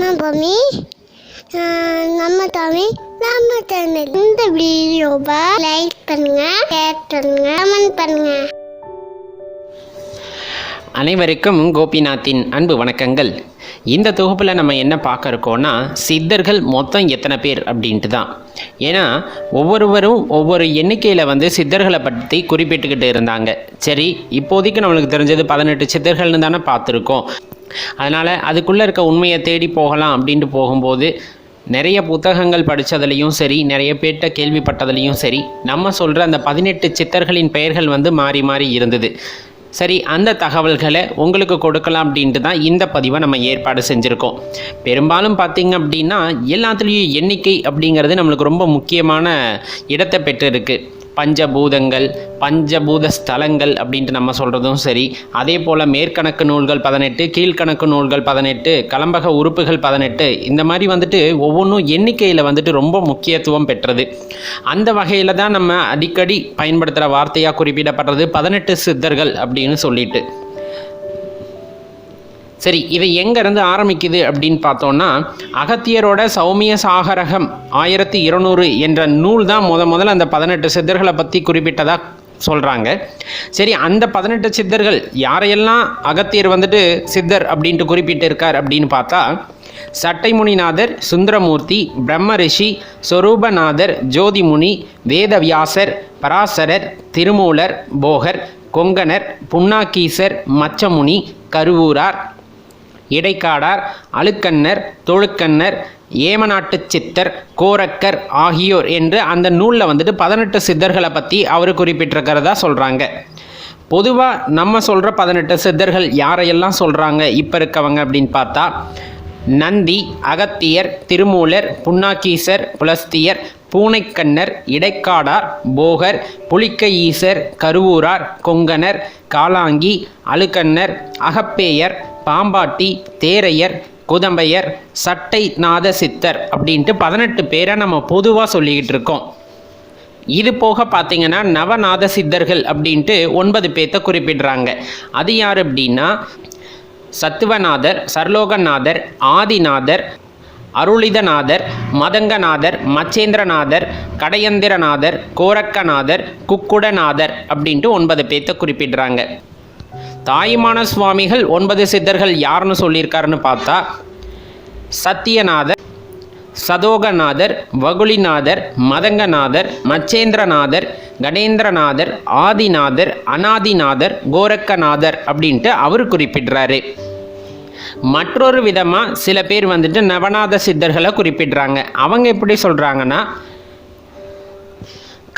நம்ம பூமி ஆஹ் நம்ம தமிழ் நம்ம தமிழ் இந்த வீடியோவை லைக் பண்ணுங்க ஷேர் பண்ணுங்க கமெண்ட் பண்ணுங்க. அனைவருக்கும் கோபிநாத்தின் அன்பு வணக்கங்கள். இந்த தொகுப்பில் நம்ம என்ன பார்க்க இருக்கோம்னா சித்தர்கள் மொத்தம் எத்தனை பேர் அப்படின்ட்டு தான். ஏன்னா ஒவ்வொருவரும் ஒவ்வொரு எண்ணிக்கையில் வந்து சித்தர்களை பற்றி குறிப்பிட்டுக்கிட்டு இருந்தாங்க. சரி இப்போதைக்கு நம்மளுக்கு தெரிஞ்சது பதினெட்டு சித்தர்கள்னு தானே பார்த்துருக்கோம். அதனால் அதுக்குள்ளே இருக்க உண்மையை தேடி போகலாம் அப்படின்ட்டு போகும்போது நிறைய புத்தகங்கள் படித்ததுலேயும் சரி நிறைய பேர்கிட்ட கேள்விப்பட்டதுலேயும் சரி நம்ம சொல்கிற அந்த பதினெட்டு சித்தர்களின் பெயர்கள் வந்து மாறி மாறி இருந்தது. சரி அந்த தகவல்களை உங்களுக்கு கொடுக்கலாம் அப்படின்ட்டு தான் இந்த பதிவை நம்ம ஏற்பாடு செஞ்சுருக்கோம். பெரும்பாலும் பார்த்தீங்க அப்படின்னா எல்லாத்துலேயும் எண்ணிக்கை அப்படிங்கிறது நம்மளுக்கு ரொம்ப முக்கியமான இடத்தை பெற்றிருக்கு. பஞ்சபூதங்கள் பஞ்சபூத ஸ்தலங்கள் அப்படின்ட்டு நம்ம சொல்கிறதும் சரி. அதே போல் மேற்கணக்கு நூல்கள் பதினெட்டு கீழ்கணக்கு நூல்கள் பதினெட்டு கலம்பக உறுப்புகள் பதினெட்டு இந்த மாதிரி வந்துட்டு ஒவ்வொன்றும் எண்ணிக்கையில் வந்துட்டு ரொம்ப முக்கியத்துவம் பெற்றது. அந்த வகையில் தான் நம்ம அடிக்கடி பயன்படுத்துகிற வார்த்தையாக குறிப்பிடப்படுறது பதினெட்டு சித்தர்கள் அப்படின்னு சொல்லிட்டு. சரி இது எங்கேருந்து ஆரம்பிக்குது அப்படின்னு பார்த்தோன்னா அகத்தியரோட சௌமிய சாகரகம் ஆயிரத்தி இருநூறு என்ற நூல் தான் முத முதல்ல அந்த பதினெட்டு சித்தர்களை பற்றி குறிப்பிட்டதாக சொல்கிறாங்க சரி அந்த பதினெட்டு சித்தர்கள் யாரையெல்லாம் அகத்தியர் வந்துட்டு சித்தர் அப்படின்ட்டு குறிப்பிட்டிருக்கார் அப்படின்னு பார்த்தா சட்டைமுனிநாதர் சுந்தரமூர்த்தி பிரம்ம ரிஷி சொரூபநாதர் ஜோதிமுனி வேதவியாசர் பராசரர் திருமூலர் போகர் கொங்கணர் புன்னாக்கீசர் மச்சமுனி கருவூரார் இடைக்காடார் அழுக்கண்ணர் தொழுக்கண்ணர் ஏமநாட்டுச் சித்தர் கோரக்கர் ஆகியோர் என்று அந்த நூலில் வந்துட்டு பதினெட்டு சித்தர்களை பற்றி அவர் குறிப்பிட்டிருக்கிறதா சொல்கிறாங்க பொதுவாக நம்ம சொல்கிற பதினெட்டு சித்தர்கள் யாரையெல்லாம் சொல்கிறாங்க இப்போ இருக்கவங்க அப்படின்னு பார்த்தா நந்தி அகத்தியர் திருமூலர் புன்னாக்கீசர் புலஸ்தியர் பூனைக்கண்ணர் இடைக்காடார் போகர் புலிக்க ஈசர் கருவூரார் கொங்கனர் காலாங்கி அழுக்கண்ணர் அகப்பேயர் பாம்பாட்டி தேரையர் குதம்பையர் சட்டை நாத சித்தர் அப்படின்ட்டு பதினெட்டு பேரை நம்ம பொதுவாக சொல்லிக்கிட்டு இருக்கோம். இது போக பார்த்தீங்கன்னா நவநாத சித்தர்கள் அப்படின்ட்டு ஒன்பது பேர்த்த குறிப்பிடுறாங்க. அது யார் அப்படின்னா சத்துவநாதர் சர்லோகநாதர் ஆதிநாதர் அருளிதநாதர் மதங்கநாதர் மச்சேந்திரநாதர் கடையந்திரநாதர் கோரக்கநாதர் குக்குடநாதர் அப்படின்ட்டு ஒன்பது பேர்த்த குறிப்பிடுறாங்க. தாயுமான சுவாமிகள் ஒன்பது சித்தர்கள் யாருன்னு சொல்லியிருக்காருன்னு பார்த்தா சத்தியநாதர் சதோகநாதர் வகுளிநாதர் மதங்கநாதர் மச்சேந்திரநாதர் கணேந்திரநாதர் ஆதிநாதர் அனாதிநாதர் கோரக்கநாதர் அப்படின்ட்டு அவர் குறிப்பிடுறாரு. மற்றொரு விதமாக சில பேர் வந்துட்டு நவநாத சித்தர்களை குறிப்பிடுறாங்க. அவங்க எப்படி சொல்கிறாங்கன்னா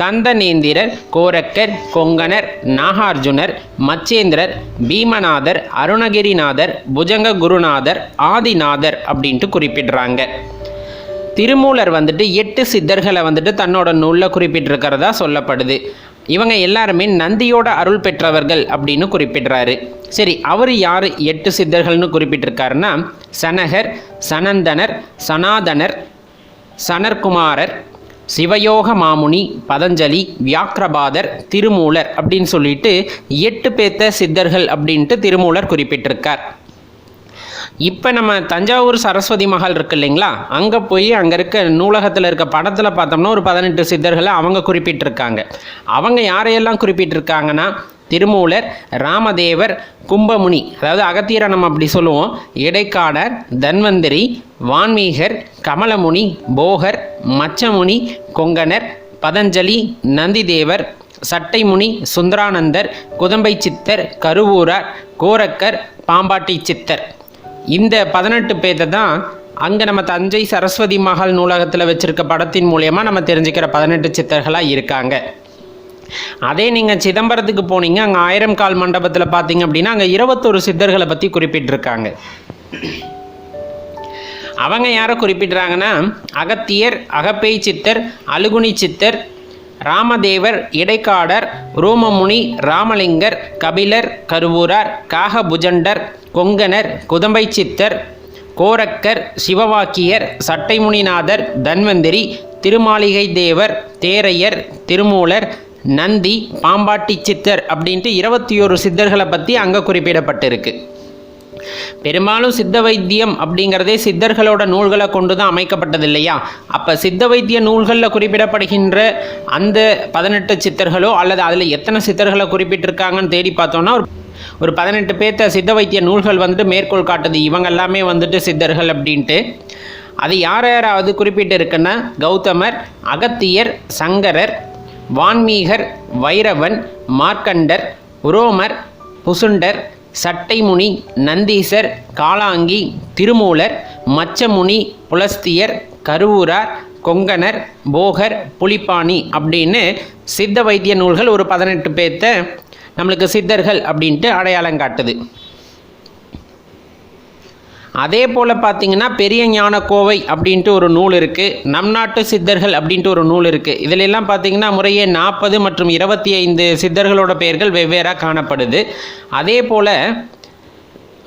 கந்தநேந்திரர் கோரக்கர் கொங்கணர் நாகார்ஜுனர் மச்சேந்திரர் பீமநாதர் அருணகிரிநாதர் புஜங்க குருநாதர் ஆதிநாதர் அப்படின்ட்டு குறிப்பிடுறாங்க. திருமூலர் வந்துட்டு எட்டு சித்தர்களை வந்துட்டு தன்னோட நூலில் குறிப்பிட்டிருக்கிறதா சொல்லப்படுது. இவங்க எல்லாருமே நந்தியோட அருள் பெற்றவர்கள் அப்படின்னு குறிப்பிடுறாரு. சரி அவர் யார்? எட்டு சித்தர்கள்னு குறிப்பிட்டிருக்காருன்னா சனகர் சனந்தனர் சனாதனர் சனர்குமாரர் சிவயோக மாமுனி பதஞ்சலி வியாக்கிரபாதர் திருமூலர் அப்படின்னு சொல்லிட்டு எட்டு பேத்த சித்தர்கள் அப்படின்ட்டு திருமூலர் குறிப்பிட்டிருக்கார். இப்போ நம்ம தஞ்சாவூர் சரஸ்வதி மகள் இருக்கு இல்லைங்களா? அங்கே போய் அங்கே இருக்க நூலகத்தில் இருக்க படத்தில் பார்த்தோம்னா ஒரு பதினெட்டு சித்தர்களை அவங்க குறிப்பிட்டிருக்காங்க. அவங்க யாரையெல்லாம் குறிப்பிட்டிருக்காங்கன்னா திருமூலர் ராமதேவர் கும்பமுனி அதாவது அகத்தியரை நம்ம அப்படி சொல்லுவோம் இடைக்காடர் தன்வந்திரி வான்மீகர் கமலமுனி போகர் மச்சமுனி கொங்கனர் பதஞ்சலி நந்திதேவர் சட்டைமுனி சுந்தரானந்தர் குதம்பை சித்தர் கருவூரார் கோரக்கர் பாம்பாட்டி சித்தர். இந்த பதினெட்டு பேர்த்தை தான் அங்கே நம்ம தஞ்சை சரஸ்வதி மகள் நூலகத்தில் வச்சுருக்க படத்தின் மூலயமா நம்ம தெரிஞ்சுக்கிற பதினெட்டு சித்தர்களாக இருக்காங்க. அதே நீங்கள் சிதம்பரத்துக்கு போனீங்க அங்கே ஆயிரம் கால் மண்டபத்தில் பார்த்தீங்க அப்படின்னா அங்கே இருபத்தொரு சித்தர்களை பற்றி குறிப்பிட்டிருக்காங்க. அவங்க யாரை குறிப்பிடுறாங்கன்னா? அகத்தியர் அகப்பேய் சித்தர் அழுகுனி சித்தர் ராமதேவர் இடைக்காடர் ரோமமுனி ராமலிங்கர் கபிலர் கருவூரார் காகபுஜண்டர் கொங்கணர் குதம்பை சித்தர் கோரக்கர் சிவவாக்கியர் சட்டைமுனிநாதர் தன்வந்திரி திருமாளிகை தேவர் தேரையர் திருமூலர் நந்தி பாம்பாட்டி சித்தர் அப்படின்ட்டு இருபத்தி ஒரு சித்தர்களை பற்றி அங்கே குறிப்பிடப்பட்டிருக்கு. பெரும்பாலும் சித்த வைத்தியம் அப்படிங்கிறதே சித்தர்களோட நூல்களை கொண்டு தான் அமைக்கப்பட்டது இல்லையா அப்போ சித்த வைத்திய நூல்களில் குறிப்பிடப்படுகின்ற அந்த பதினெட்டு சித்தர்களோ அல்லது அதில் எத்தனை சித்தர்களை குறிப்பிட்டிருக்காங்கன்னு தேடி பார்த்தோன்னா ஒரு ஒரு பதினெட்டு பேர்த்த சித்த வைத்திய நூல்கள் வந்துட்டு மேற்கோள் காட்டுது. இவங்க எல்லாமே வந்துட்டு சித்தர்கள் அப்படின்ட்டு. அது யார் யாராவது குறிப்பிட்டு இருக்குன்னா கௌதமர் அகத்தியர் சங்கரர் வான்மீகர் வைரவன் மார்க்கண்டர் உரோமர் புசுண்டர் சட்டைமுனி நந்தீசர் காளாங்கி திருமூலர் மச்சமுனி புலஸ்தியர் கருவூரார் கொங்கணர் போகர் புலிப்பாணி அப்படின்னு சித்த வைத்திய நூல்கள் ஒரு பதினெட்டு பேர்த்த நம்மளுக்கு சித்தர்கள் அப்படின்ட்டு அடையாளம் காட்டுது. அதே போல் பார்த்தீங்கன்னா பெரிய ஞான கோவை அப்படின்ட்டு ஒரு நூல் இருக்குது நம் நாட்டு சித்தர்கள் அப்படின்ட்டு ஒரு நூல் இருக்குது இதில் எல்லாம் பார்த்தீங்கன்னா முறையே நாற்பது மற்றும் இருபத்தி ஐந்து சித்தர்களோட பெயர்கள் வெவ்வேறாக காணப்படுது. அதே போல்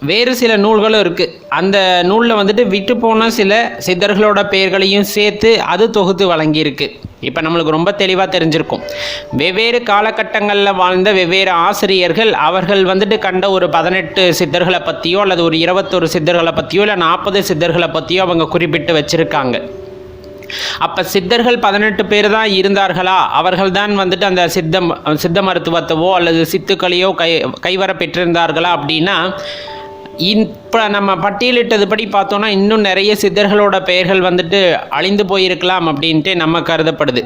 வேறு சில நூல்களும் இருக்குது அந்த நூலில் வந்துட்டு விட்டு போன சில சித்தர்களோட பெயர்களையும் சேர்த்து அது தொகுத்து வழங்கியிருக்கு. இப்போ நம்மளுக்கு ரொம்ப தெளிவாக தெரிஞ்சிருக்கும். வெவ்வேறு காலகட்டங்களில் வாழ்ந்த வெவ்வேறு ஆசிரியர்கள் அவர்கள் வந்துட்டு கண்ட ஒரு பதினெட்டு சித்தர்களை பற்றியோ அல்லது ஒரு இருபத்தொரு சித்தர்களை பற்றியோ இல்லை நாற்பது சித்தர்களை பற்றியோ அவங்க குறிப்பிட்டு வச்சுருக்காங்க. அப்போ சித்தர்கள் பதினெட்டு பேர் தான் இருந்தார்களா? அவர்கள் தான் வந்துட்டு அந்த சித்தம் சித்த மருத்துவத்தவோ அல்லது சித்துக்களையோ கை கைவர பெற்றிருந்தார்களா அப்படின்னா இப்போ நம்ம பட்டியலிட்டதுபடி பார்த்தோன்னா இன்னும் நிறைய சித்தர்களோட பெயர்கள் வந்துட்டு அழிந்து போயிருக்கலாம் அப்படின்ட்டு நம்ம கருதப்படுது.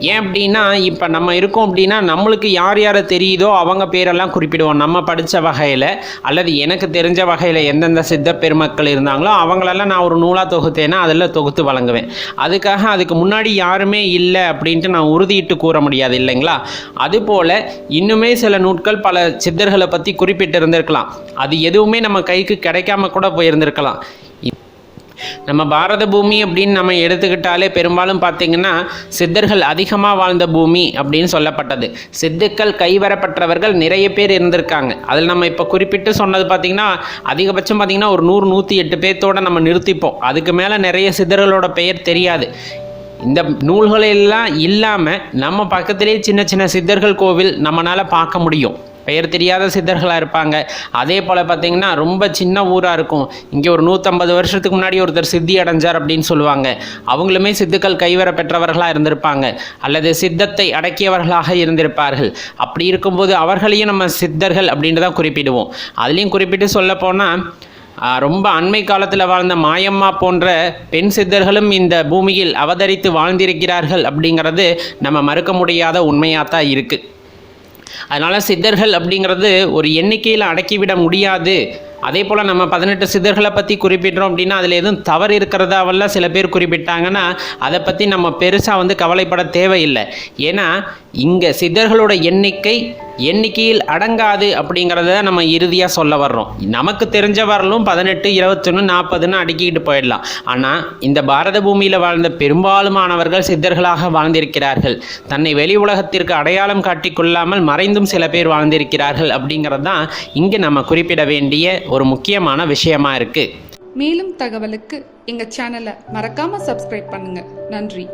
ஏன் அப்படின்னா இப்போ நம்ம இருக்கோம் அப்படின்னா நம்மளுக்கு யார் யாரை தெரியுதோ அவங்க பேரெல்லாம் குறிப்பிடுவோம். நம்ம படித்த வகையில் அல்லது எனக்கு தெரிஞ்ச வகையில் எந்தெந்த சித்த பெருமக்கள் இருந்தாங்களோ அவங்களெல்லாம் நான் ஒரு நூலாக தொகுத்தேன்னா அதில் தொகுத்து வழங்குவேன். அதுக்காக அதுக்கு முன்னாடி யாருமே இல்லை அப்படின்ட்டு நான் உறுதியிட்டு கூற முடியாது இல்லைங்களா? அதுபோல் இன்னுமே சில நூட்கள் பல சித்தர்களை பற்றி குறிப்பிட்டு இருந்திருக்கலாம் அது எதுவுமே நம்ம கைக்கு கிடைக்காம கூட போயிருந்திருக்கலாம். நம்ம பாரத பூமி அப்படின்னு நம்ம எடுத்துக்கிட்டாலே பெரும்பாலும் பார்த்தீங்கன்னா சித்தர்கள் அதிகமாக வாழ்ந்த பூமி அப்படின்னு சொல்லப்பட்டது. சித்துக்கள் கைவரப்பட்டவர்கள் நிறைய பேர் இருந்திருக்காங்க. அதில் நம்ம இப்போ குறிப்பிட்டு சொன்னது பார்த்திங்கன்னா அதிகபட்சம் பார்த்திங்கன்னா ஒரு நூறு நூற்றி எட்டு பேர்த்தோடு நம்ம நிறுத்திப்போம். அதுக்கு மேலே நிறைய சித்தர்களோட பெயர் தெரியாது. இந்த நூல்களெல்லாம் இல்லாமல் நம்ம பக்கத்திலே சின்ன சின்ன சித்தர்கள் கோவில் நம்மளால் பார்க்க முடியும். பெயர் தெரியாத சித்தர்களாக இருப்பாங்க. அதே போல் பார்த்திங்கன்னா ரொம்ப சின்ன ஊராக இருக்கும். இங்கே ஒரு நூற்றம்பது வருஷத்துக்கு முன்னாடி ஒருத்தர் சித்தி அடைஞ்சார் அப்படின்னு சொல்லுவாங்க. அவங்களுமே சித்துக்கள் கைவர பெற்றவர்களாக இருந்திருப்பாங்க. அல்லது சித்தத்தை அடக்கியவர்களாக இருந்திருப்பார்கள். அப்படி இருக்கும்போது அவர்களையும் நம்ம சித்தர்கள் அப்படின்ட்டு தான் குறிப்பிடுவோம். அதுலேயும் குறிப்பிட்டு சொல்ல போனால் ரொம்ப அண்மை காலத்தில் வாழ்ந்த மாயம்மா போன்ற பெண் சித்தர்களும் இந்த பூமியில் அவதரித்து வாழ்ந்திருக்கிறார்கள் அப்படிங்கிறது நம்ம மறுக்க முடியாத உண்மையாக தான் இருக்குது அதனால் சித்தர்கள் அப்படிங்கிறது ஒரு எண்ணிக்கையில் அடக்கிவிட முடியாது. அதே போல் நம்ம பதினெட்டு சித்தர்களை பற்றி குறிப்பிடுறோம் அப்படின்னா அதில் எதுவும் தவறு இருக்கிறதாவெல்லாம் சில பேர் குறிப்பிட்டாங்கன்னா அதை பற்றி நம்ம பெருசாக வந்து கவலைப்பட தேவையில்லை. ஏன்னா இங்கே சித்தர்களோட எண்ணிக்கை எண்ணிக்கையில் அடங்காது அப்படிங்கிறத நம்ம இறுதியாக சொல்ல வர்றோம். நமக்கு தெரிஞ்ச வரலும் பதினெட்டு இருபத்தொன்று நாற்பதுன்னு அடுக்கிக்கிட்டு போயிடலாம். ஆனால் இந்த பாரத பூமியில் வாழ்ந்த பெரும்பாலுமானவர்கள் சித்தர்களாக வாழ்ந்திருக்கிறார்கள். தன்னை வெளி உலகத்திற்கு அடையாளம் காட்டிக்கொள்ளாமல் மறைந்தும் சில பேர் வாழ்ந்திருக்கிறார்கள் அப்படிங்கிறது தான் இங்கே நம்ம குறிப்பிட வேண்டிய ஒரு முக்கியமான விஷயமா இருக்குது மேலும் தகவலுக்கு எங்கள் சேனலை மறக்காமல் சப்ஸ்கிரைப் பண்ணுங்கள் நன்றி.